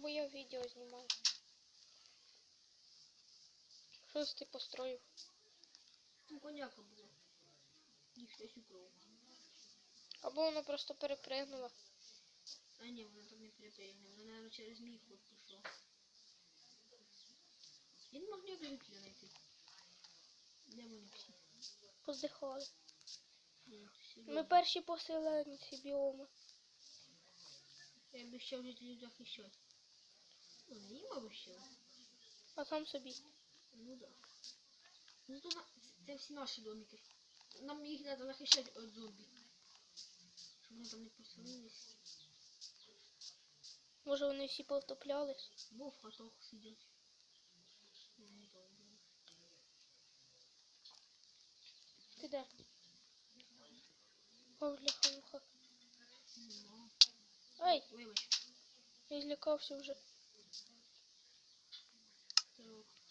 Або я відео знімаю. Щось ти построїв. Там коняка була. Їх хтось украв. Або вона просто перепригнула. А ні, вона там не перепрягне. Вона, наверное, через мій ход пішла. Я не можу ніяк жителя знайти. Де вони всі? Поздихали. Ні, всі Ми добре. перші поселені ці біоми. Я ще жителів захищати. Ну, не їм обіщав. А сам собі. Ну да. Ну то на... це всі наші домики. Нам їх треба захищати від зомбі. Щоб вони там не поселились. Може вони всі повтоплялись? Бо в хатах сидять. Я не знаю. Ти де? О, бляха-муха. Нема. Ей, Вибач. я злякався вже.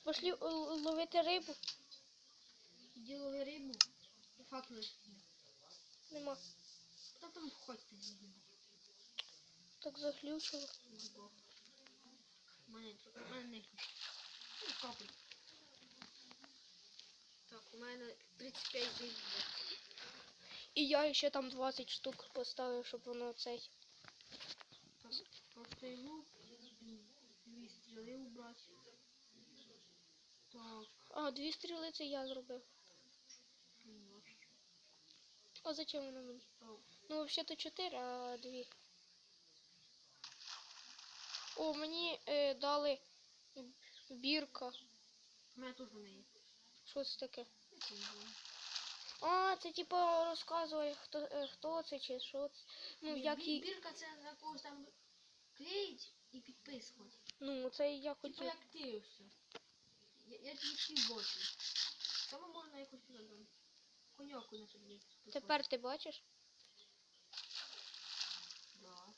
Пошли л- ловити рибу. Іди лови рибу. Сидять. Нема. Та там в хаті сидять. Так заглючило. Любов. Мене, у мене не. Ну, капель. Так, у мене 35 гривень. І я ще там 20 штук поставив, щоб воно цей. Так, прострілу. Дві стріли убрати. Так, А, дві стріли це я зробив. А зачем воно мені? Ну, взагалі-то 4, а дві. О, мені е, дали бірка. у мене теж вони є. Що це таке? А, це типа розказує, хто, е, хто це чи що це. Ну, Бі- як бі- і... Бірка це на когось там клеїть і підписувати. Ну, це я Типа хотів. як ти все. Я, всі бачу. Там можна якось там коняку на собі. Тепер ти бачиш? Да.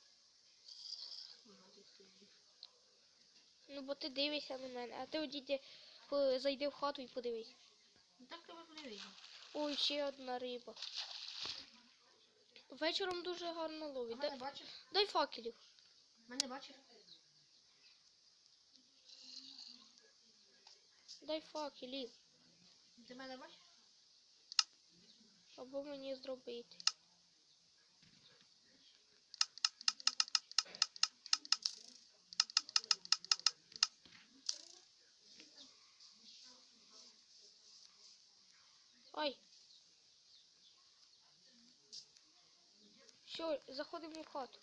Сидиш. Ну, бо ти дивишся на мене, а ти одійди, зайди в хату і подивись. Ну так тебе подивись. Ой, ще одна риба. Вечором дуже гарно ловить. мене бачиш? дай факелів. Мене бачиш? Дай факелів. Ти мене бачиш? Або мені зробити. Ай. Все, заходимо в хату.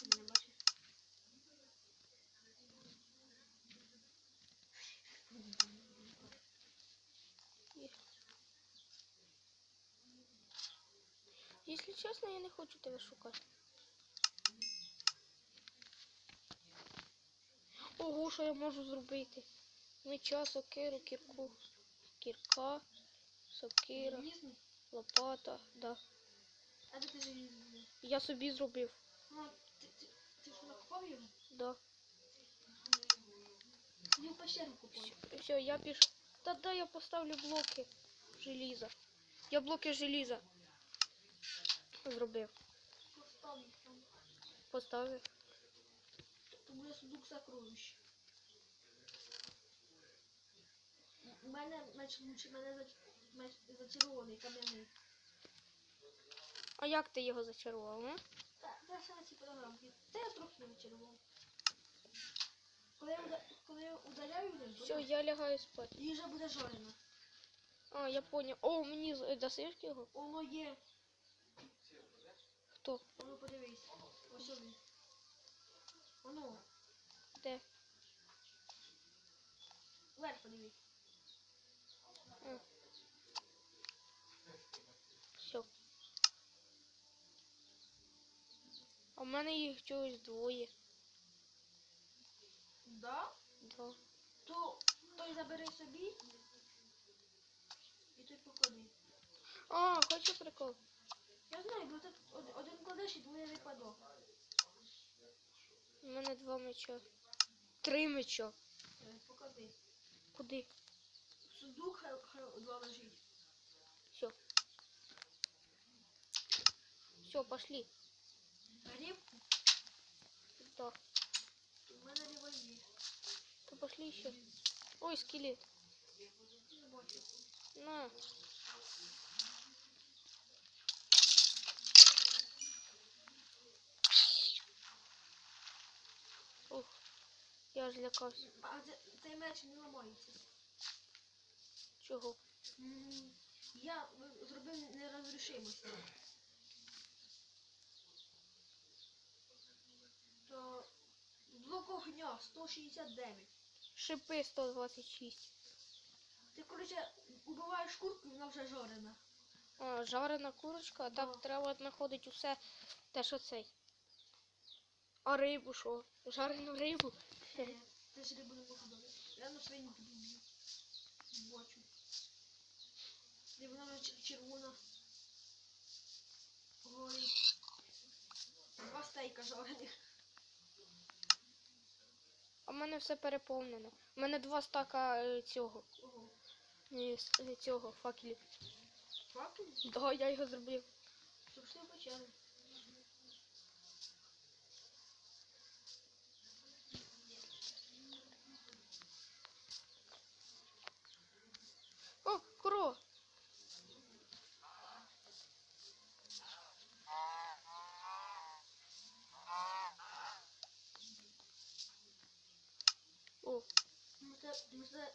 Ти мене бачиш? Якщо чесно, я не хочу тебе шукати. Ого, що я можу зробити? Меча, сокиру, кірку, кірка, сокира, лопата, да. А де ти желізний? Я собі зробив, Ну, ти, ти, ти що накопав його? да. В пещеру купав. Все, я пішов. Та дай я поставлю блоки желіза. Я блоки желіза зробив. Постав їх там. Поставив. То буде сундук сокровищ. У мене меч лучше, мене зач- зачарований кам'яний. А як ти його зачарував? а? Та, та ще на ці фотограмки. Та я трохи зачарував. Коли я, уда- коли я ударяю один, Все, я лягаю спати. їжа буде жарена. А, я понял. О, мені дасиш його? Воно є. Подивись. Ось він. Воно. Де? Вверх подивись. Все. А в мене їх чогось двоє. Да? Два. То той забери собі. І той поклади. А, хочу прикол. Я знаю, один кладеш і двоє. У мене два меча. Три меча. Е, Поклади. Куди? сундук хай, хай два лежить. Все. Все, пошли. Рибку, Да. у мене револьвер. То пошли еще. Ой, скелет. Не бачу. На. Я ж лякався. А це, цей меч не ламається. Чого? Я зробив нерозрішимость. То блок огня 169. Шипи 126. Ти, коротше, убиваєш курку, вона вже жарена. А, жарена курочка, Да. так треба знаходити усе те, що цей. А рибу що? Жарену рибу? Е, ж рибу не. Я на свині підбив. Бачу. І вона вже червона. Ой. Два стейка жарених. А в мене все переповнено. У мене два стака е, цього. Ого. Ні, е, цього факелів. Факел? Да, я його зробив. Щоб що почали. О, корова! О,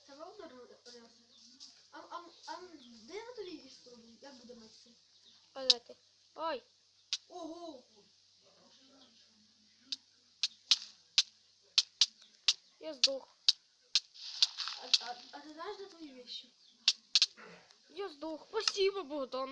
Це вовна риса. А, а, а де на тобі її? Як буде митися? а? Ой, Ого! я здох. А, а, а ти знаєш, де твої вещи? Я здох. Спасибо, Богдан.